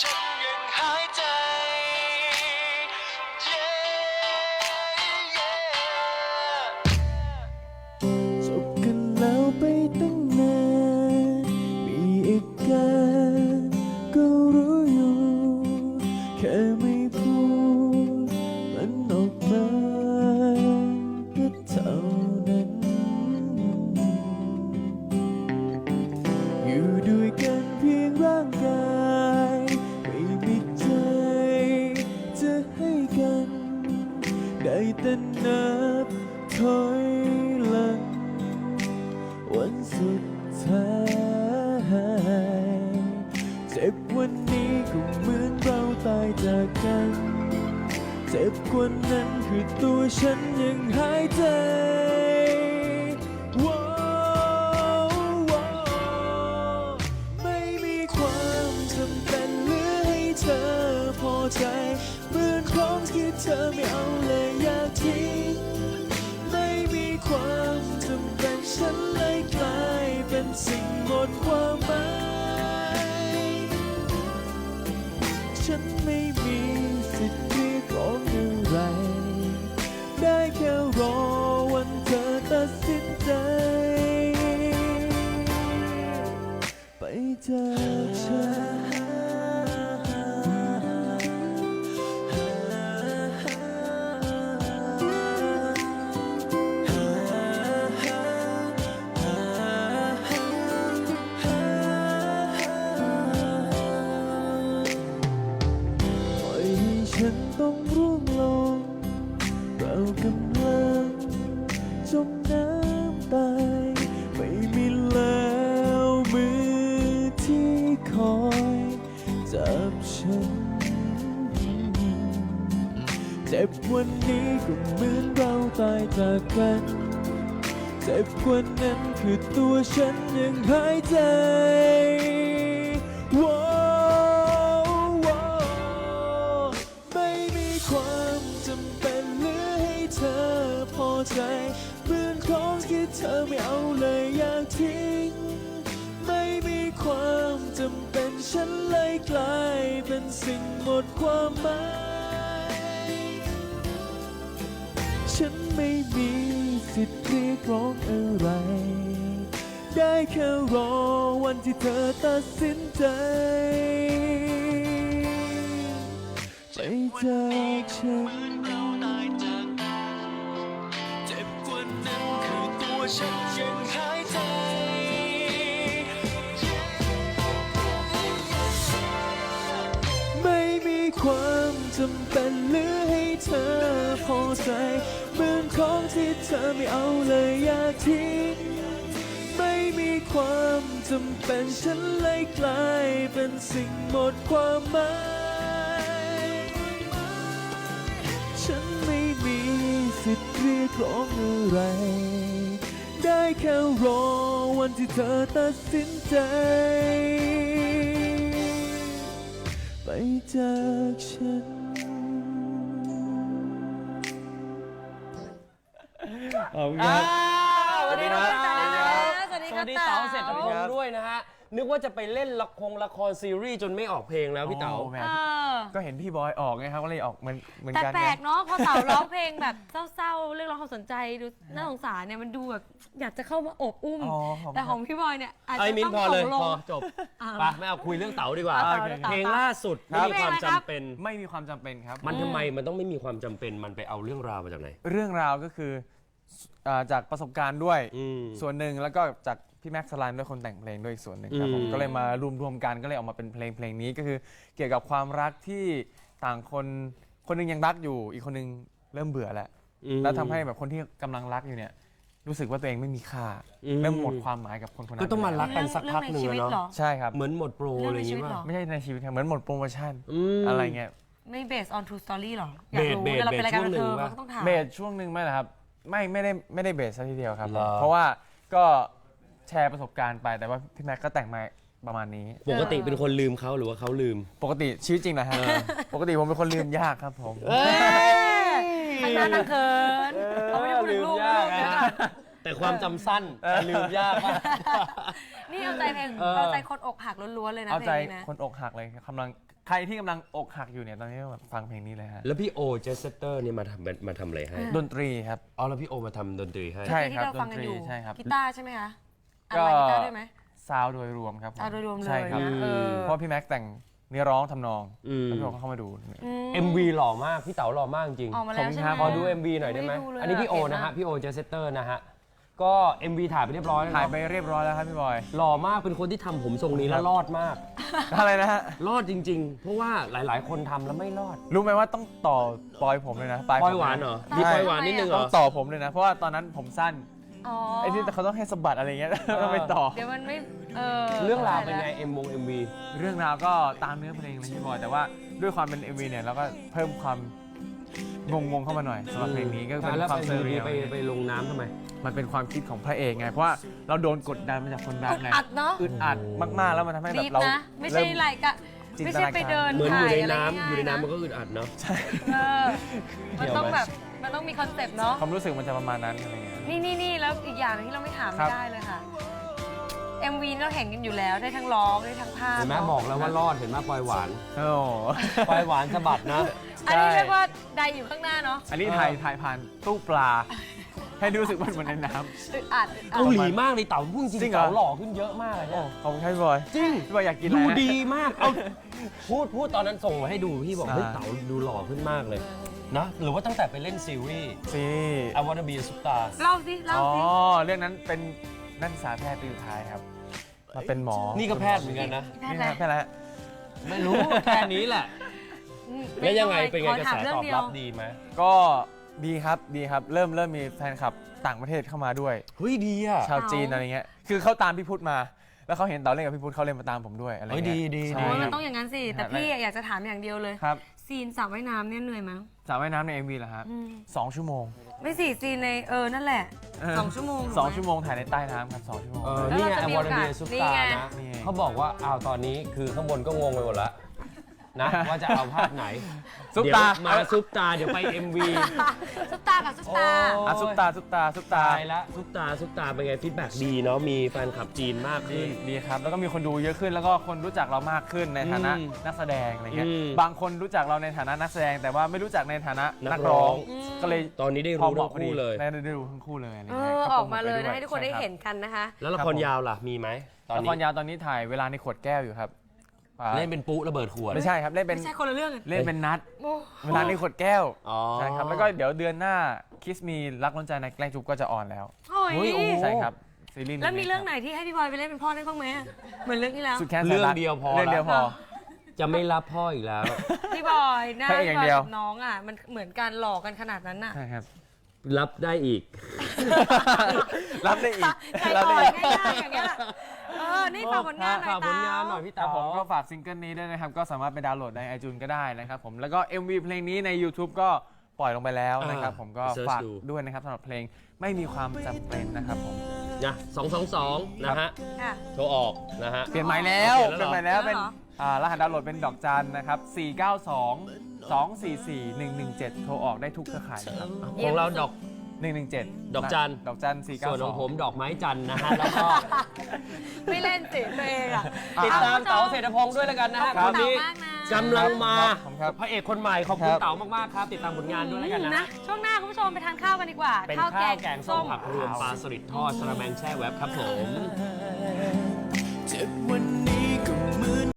ฉั แต่นับถอยหลัง วันสุดท้าย เจ็บวันนี้ก็เหมือนเราตายจากกัน เจ็บกว่านั้นคือตัวฉันยังหายใจโอ้ไม่มีความจำเป็นเหลือให้เธอพอใจเหมือนของที่เธอไม่เอาเลย ทไม่มีความจำเป็นฉันเลยกลายเป็นสิ่งหมดความหมาย ฉันไม่มีสิทธิ์เรียกร้องอะไร ได้แค่รอวันเธอตัดสินใจ ไปจากฉัน จ็บวันนี้ก็เหมือนเราตายจากกัน เจ็บกว่านั้นคือตัวฉันยังหายใจว้าวว้าวไม่มีความจำเป็นเหลือให้เธอพอใจเหมือนของที่เธอไม่เอาเลยอยากทิ้ง ไม่มีความจำเป็นฉันเลยกลายเป็นสิ่งหมดความหมาย ฉันไม่มีสิทธิ์เรียกร้องอะไร ได้แค่รอวันที่เธอตัดสินใจไปจากฉันเราตายจากกันเจ็บกว่านั้นคือตัวฉัน จำเป็นหลือให้เธอพอใจเหมือนของที่เธอไม่เอาเลยอยากทิ้งไม่มีความจำเป็นฉันเลยกลายเป็นสิ่งหมดความหมายฉันไม่มีสิทธิ์เรียกร้องอะไร ได้แค่รอวันที่เธอตัดสินใจ ไปจากฉัน ขอบคุณครับสวัสดีครับสวัสดีสครัวับสดีเต๋าเต๋า เสร็จแล้วด้วยนะฮะ นึกว่าจะไปเล่นละครละครซีรีส์จนไม่ออกเพลงแล้วพี่เต๋า โอ้แหมเออก็เห็นพี่บอยออกไงครับก็เลยออกเหมือนเหมือนแต่กันแปลไงกเนาะพอเต๋าร้องเพลงแบบเศร้าๆ เรียกร้องความสนใจดูน่าสงสารเนี่ยมันดูแบบอยากจะเข้ามาโอบอุ้ม อ๋อขอบคุณแต่ของพี่บอยเนี่ยอาจไอ้จะมินต้องพอเลยส่งลพง อจบอ่าไปไม่เอาคุยเรื่องเต๋าดีกว่า เอาเต๋าเต๋าเพลงล่าสุดไม่มีความจำเป็น ไม่มีความจำเป็นครับ มันทำไมมันต้องไม่มีความจำเป็นมันไปเอาเรื่องราวมาจากไหน เรื่องราวก็คือ อ่าจากประสบการณ์ด้วยอืม ส่วนหนึ่งแล้วก็จากพี่แม็กซ์สลานด้วยคนแต่งเพลงด้วยอีกส่วนหนึ่งครับผมอืม ก็เลยมารวมรวมๆกันก็เลยออกมาเป็นเพลงเพลงนี้ก็คือ เกี่ยวกับความรักที่ต่างคนคนหนึงยังรักอยู่ อีกคนหนึงเริ่มเบื่อแล้ว อืม แล้วทำให้แบบคนที่กำลังรักอยู่เนี่ย รู้สึกว่าตัวเองไม่มีค่าอืม เริ่มหมดความหมายกับคนคนนั้นก็ต้องมารักกันสักพักหนึ่งเรื่องในชีวิตแล้วเหรเนาะอใช่ครับ เหมือนหมดโปรอะไรอย่างงี้เรื่องในชีวิตเหรป่ะอไม่ใช่ในชีวิตครับเหมือนหมดโปรโมชั่นมอะไรเงี้ยไม่ based on true story หรอ อยากรู้เบสเวลาเป็นรายการเบสบันเทิงช่วงหนึ่งเราปะก็ต้องถาม เบสช่วงหนึ่งไหมล่ะครับ ไม่ไม่ได้ไม่ได้เบสซะทีเดียวครับ เหรอ เพราะว่าก็แชร์ประสบการณ์ไปแต่ว่าพี่แม็กก็แต่งมาประมาณนี้ ปกติเป็นคนลืมเขาหรือว่าเขาลืม ปกติชีวิตจริงนะฮะปกติผมเป็นคนลืมยากครับผม ข้างหน้านางเขินเขาไม่ได้พูดถึงลูกนะลูกเดี๋ยวก่อนแต่ความจำสั้นแต่ลืมยากมาก นี่เอาใจเพลงเออ เอาใจคนอกหักล้วนๆเลยนะเอาเพใจลงนี้นะ คนอกหักเลยกำลัง ใครที่กำลังอกหักอยู่เนี่ยตอนนี้แบบฟังเพลงนี้เลยฮะแล้วพี่โอเจสเตอร์เนี่ยมาทำมาทำอะไรให้ดนตรีครับ อ๋อแล้วพี่โอมาทำดนตรีให้ ใช่ที่เราฟังกันอยู่ดนตรีใช่ครับกีตาร์ใช่ไหมคะอันก็ไว้กีตาร์ด้วยไหม ซาวด์โดยรวมครับผซาวด์โดยรวมเลยใช่ครับนะเออ เพราะพี่แม็กซ์แต่งเนื้อร้องทำนองอืม แล้วพี่โอก็เข้ามาดูอืม MV หล่อมาก พี่เต๋าหล่อมากจริงออกมาแล้วใช่ไหมขอดู MV หน่อยได้ไหมดูเลยอันนี้พี่โอเก๋นะมาฮะกพี่โอเจสเตอร์นะฮะ ก็ MV ถ่ายไปเรียบร้อยแล้วถ่ายเนาะไปเรียบร้อยแล้วครับพี่บอย หล่อมากเป็นคนที่ทำผมทรงนี้แล้วรอดมาก อะไรนะฮะ รอดจริง ๆ เพราะว่าหลาย ๆ คนทำแล้วไม่รอด รู้ไหมว่าต้องต่อปลอยผมเลยนะปลายปอยหวานเหรอใช่มีปอยหวานนิดนึงเหรต้อ องต่อผมเลยนะ เพราะว่าตอนนั้นผมสั้นอ๋อไอ้ที่เขาต้องให้สะบัดอะไรเงี้ย ต้องไปต่อ เดี๋ยวมันไม่ เออเรื่องราวเป็นไง M วง MV เรื่องราวก็ตามเนื้อเพลงเลยพี่บอยแต่ว่าด้วยความเป็น MV เนี่ยเราก็เพิ่มความ งงๆเข้ามาหน่อยสำหรับเพลงนี้ก็เป็นแล้วความไปเซอร์เรียลไปไปลงน้ำทำไม มันเป็นความคิดของพระเอกไง เพราะว่าเราโดนกดดันมาจากคนดังไงอัดเนาะอึดอัดมากๆแล้วมันทำให้แบรีบบเรานะ ไม่ใช่เริ่ไรกะจินตไม่นาการ ใช่ไปเดินเหมือนอยู่ในถ่ายอะไรน้ำง่าๆอยู่ในน้ำมันะก็อึดอัดเนาะ เออมันต้องเกี่ยวไหมแบบมันต้องมีคอนเซปต์เนาะความรู้สึกมันจะประมาณนั้นอะไรเงี้ย นี่นี่นี่แล้วอีกอย่างหนึงที่เราไม่ถามครัไม่บ ได้เลยค่ะ MV เราเห็นกันอยู่แล้วได้ทั้งร้องได้ทั้งภาพเห็นไหมเนาะบอกแล้วว่ารอดเห็นไหมปอยหวานโอ้ปอยหวานสะบัดนะ อันนี้ใช่เรียกว่าใดอยู่ข้างหน้าเนาะอันนี้ถ่ายถ่ายผ่านตู้ปลา ให้รู้สึกว่ามันเหมือนในน้อึดอัดอึดอัเกาดหลีมากเลยเต๋าพูดจริจริงงเหรอเต๋าหล่อขึ้นเยอะมากเลยำเนี่ยขอบคุณครับพี่บอยจริงพี่บอยอยากกินอะไรดูฮะดีมากเอาพูดพูดตอนนั้นส่งมาให้ดูพี่บอกอ่าเฮ้ยเต๋าดูหล่อขึ้นมากเลยนะหรือว่าตั้งแต่ไปเล่นซีรีส์ซี I Wanna Be a Superstar เล่าสิเล่าอ๋อสิเรื่องนั้นเป็นนักศึกษาแพทย์ปีสุดท้ายครับ มาเป็นหมอนี่ก็แพทย์เหมือนกันนะ แพทนี่ย์อะไรนะแพทย์อะไรฮะไม่รู้ แค่นี้แหละ อืมแล้วยังไงม่เป็นไงขอกระถาแสมเรื่ตงอบเดียวรับดีไหมก็ดีครับดีครับ เริ่มเริ่มมีแฟนคลับต่างประเทศเข้ามาด้วย เฮ้ยดีอะ ชาวจีนอะไรเงี้ย คือเขาตามพี่พุทธมา แล้วเขาเห็นเต๋าเล่นกับพี่พุทธเขาเล่นมาตามผมด้วยอะไรเฮ้ยเงี้ยดีดี ใช่โอ้ยคมัรันบ ต้องอย่างนั้นสิ แต่ครับพี่อยากจะถามอย่างเดียวเลย ครับ ซีนสระว่ายน้ำเนี่ยเหนื่อยมั้งสระว่ายน้ำใน MV เหรอครับอืมสองชั่วโมงไม่สิซีนในเออนั่นแหละเออสองชั่วโมงสองถูกไหชั่วโมงถ่ายในใต้น้ำครับสองชั่วโมงเออ แล้วนี่เราไงจะ I มี Wanna โอกา Be ส a นี่ Superstar ไง นะ นี่ไงเขาบอกว่าอ้าวตอนนี้คือข้างบนก็งงไปหมดละ นะ ว่าจะเอาภาพไหนซุปเดี๋ยวตามาซุปตาเดี๋ยวไป MV ซุปตากับซุปตา โอ้อะซุปตาซุปตาซุปตาตายละซุปตาซุปตาเป็นไงฟีดแบ็ดีเนาะมีแฟนคลับจีนมากดีขึ้น ดีครับ แล้วก็มีคนดูเยอะขึ้นแล้วก็คนรู้จักเรามากขึ้นในฐานะอืมนักแสดงอะไรเงี้ยอืมบางคนรู้จักเราในฐานะนักแสดง แต่ว่าไม่รู้จักในฐานะนันักกร้ร้ออง ง ก็เลยตอนนี้ได้พอรู้เหทั้มาะงพอดีคู่เลย ได้ดูทั้งคู่เลยอะไรเอเงี้ยอก็ออกมาเลยโปรโทปนะให้ทุกคนได้ช่รับเห็นกันนะคะ แล้วละครยาวล่ะมีไหมตอนละนี้ครยาวตอนนี้ถ่ายเวลาในขวดแก้วอยู่ครับ อ่า เล่นเป็นปุ๊ระเบิดขวด ไม่ใช่ครับเล่นเป็นไม่ใช่คนละเรื่องกันเล่นเป็นนัดโอ้เวลาในขวดแก้วอ๋อ ใช่ครับแล้วก็เดี๋ยวเดือนหน้าคิสมีรักล้นใจในแกล้งจุ๊บก็จะออนแล้วโอ้ยเฮ้ยโอ้โหใช่ครับซีรีส์แล้วมีเรื่องไหนที่ให้พี่บอยไปเล่นเป็นพ่อได้บ้างไหมอะเหมือนเรื่องที่แล้ว สุดแค้นแสนเรื่องรักเดียวพอ เรื่องเดียวพอละจะไม่รับพ่ออีกแล้ว พี่บอยหน้าพระเอกพี่อบย่างเดียวอยกับน้องอะ มันเหมือนกันหลอกกันขนาดนั้นน่ะใช่ครับ รับได้อีก รับได้อีกใจรับอ่ได้อนอีกง่ายๆอย่างเงี้ย เออ นี่ฝากผลงานหน่อยฝากผลงานหน่อยเต๋พี่ครัเต๋าบผมก็ฝากซิงเกิลนี้ด้วยนะครับ ก็สามารถไปดาวน์โหลดใน iTunes ก็ได้นะครับผมแล้วก็ MV เพลงนี้ใน YouTube ก็ปล่อยลงไปแล้วนะครับอ่าผมก็เสิร์ชฝากดู ด้วยนะครับสำหรับเพลงไม่มีความจำเป็นนะครับผม นะสองสองสองนะฮะค่ะ โทรออกนะฮะ เปลี่ยนใหม่แล้วเปเปลี่ลี่ยยนนใหใหม่ม่แล้แล้ววเป็นอ่ารหัสดาวน์โหลดเป็นดอกจันนะครับ 492 244 117 โทรออกได้ทุกเครือข่ายนะครับ ของเราดอก 117ดอกจัน ดอกจัน492ส่วนของผมดอกไม้จันทร์นะฮะ แล้วก็ไม่เล่นสิตัวเองอะ ติดตามเต๋าเศรษฐพงศ์ด้วยแล้วกันนะฮะขอบคคุนณนี้เต๋ามากนะ กำลังมาขอบคุณครับ พระเอกคนใหม่ขอบคุณครับเต๋ามากๆครับ ติดตามผลงานด้วยแล้วกันนะ นะ ช่วงหน้าคุณผู้ชมไปทานข้าวกันดีกว่าเป็นข้าวแกงส้มผักรวมปลาสลิดทอดสะระแมงแช่แวบครับผม เ